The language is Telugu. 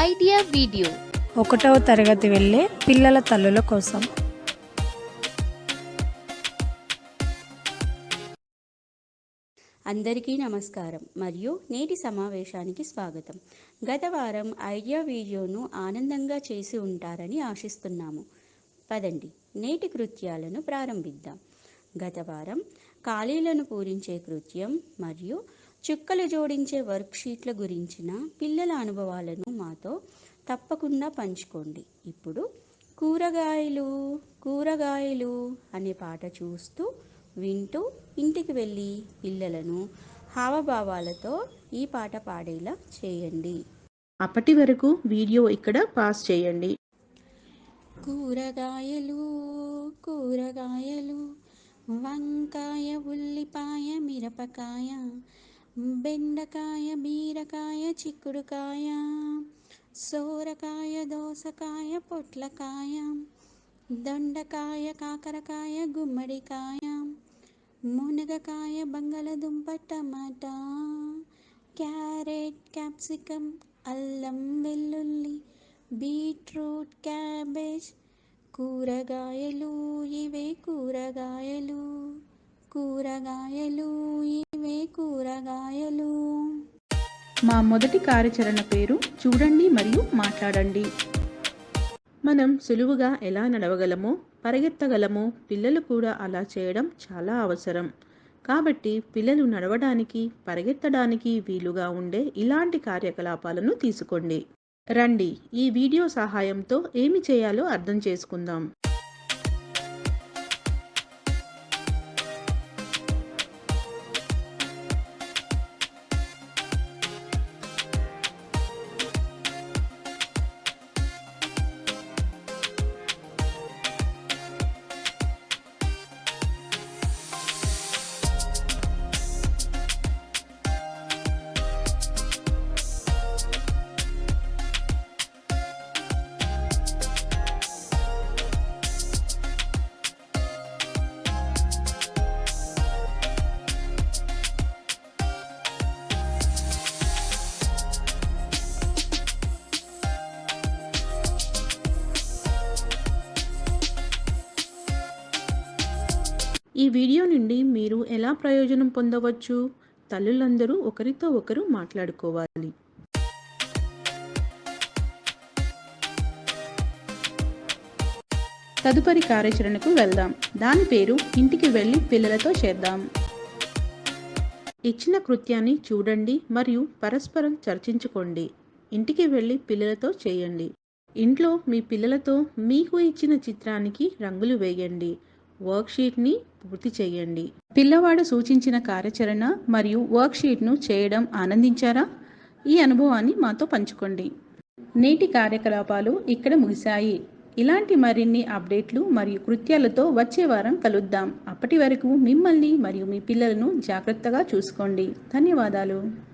Idea video. ఒకటవ తరగతి వెళ్ళే పిల్లల తల్లుల కోసం. అందరికీ నమస్కారం. మరియు నేటి సమావేశానికి స్వాగతం. గత వారం ఐడియా వీడియోను ఆనందంగా చేసి ఉంటారని ఆశిస్తున్నాము. పదండి నేటి కృత్యాలను ప్రారంభిద్దాం. గత వారం ఖాళీలను పూరించే కృత్యం మరియు చుక్కలు జోడించే వర్క్షీట్ల గురించిన పిల్లల అనుభవాలను మాతో తప్పకుండా పంచుకోండి. ఇప్పుడు కూరగాయలు కూరగాయలు అనే పాట చూస్తూ వింటూ ఇంటికి వెళ్ళి పిల్లలను హావభావాలతో ఈ పాట పాడేలా చేయండి. అప్పటి వరకు వీడియో ఇక్కడ పాస్ చేయండి. కూరగాయలు కూరగాయలు వంకాయ ఉల్లిపాయ మిరపకాయ బెండకాయ బీరకాయ చిక్కుడుకాయ సోరకాయ దోసకాయ పొట్లకాయ దొండకాయ కాకరకాయ గుమ్మడికాయ మునగకాయ బంగాళదుంప టమాటా క్యారెట్ క్యాప్సికమ్ అల్లం వెల్లుల్లి బీట్రూట్ క్యాబేజ్ కూరగాయలు ఇవే కూరగాయలు కూరగాయలు ఇవే కూరగాయలు. మా మొదటి కార్యాచరణ పేరు చూడండి మరియు మాట్లాడండి. మనం సులువుగా ఎలా నడవగలమో పరిగెత్తగలమో పిల్లలు కూడా అలా చేయడం చాలా అవసరం. కాబట్టి పిల్లలు నడవడానికి పరిగెత్తడానికి వీలుగా ఉండే ఇలాంటి కార్యకలాపాలను తీసుకోండి. రండి ఈ వీడియో సహాయంతో ఏమి చేయాలో అర్థం చేసుకుందాం. ఈ వీడియో నుండి మీరు ఎలా ప్రయోజనం పొందవచ్చు? తల్లులందరూ ఒకరితో ఒకరు మాట్లాడుకోవాలి. తదుపరి కార్యాచరణకు వెళ్దాం. దాని పేరు ఇంటికి వెళ్ళి పిల్లలతో చేద్దాం. ఇచ్చిన కృత్యాన్ని చూడండి మరియు పరస్పరం చర్చించుకోండి. ఇంటికి వెళ్ళి పిల్లలతో చేయండి. ఇంట్లో మీ పిల్లలతో మీకు ఇచ్చిన చిత్రానికి రంగులు వేయండి. వర్క్షీట్ని పూర్తి చేయండి. పిల్లవాడు సూచించిన కార్యాచరణ మరియు వర్క్షీట్ను చేయడం ఆనందించారా? ఈ అనుభవాన్ని మాతో పంచుకోండి. నేటి కార్యకలాపాలు ఇక్కడ ముగిశాయి. ఇలాంటి మరిన్ని అప్డేట్లు మరియు కృత్యాలతో వచ్చే వారం కలుద్దాం. అప్పటి వరకు మిమ్మల్ని మరియు మీ పిల్లలను జాగ్రత్తగా చూసుకోండి. ధన్యవాదాలు.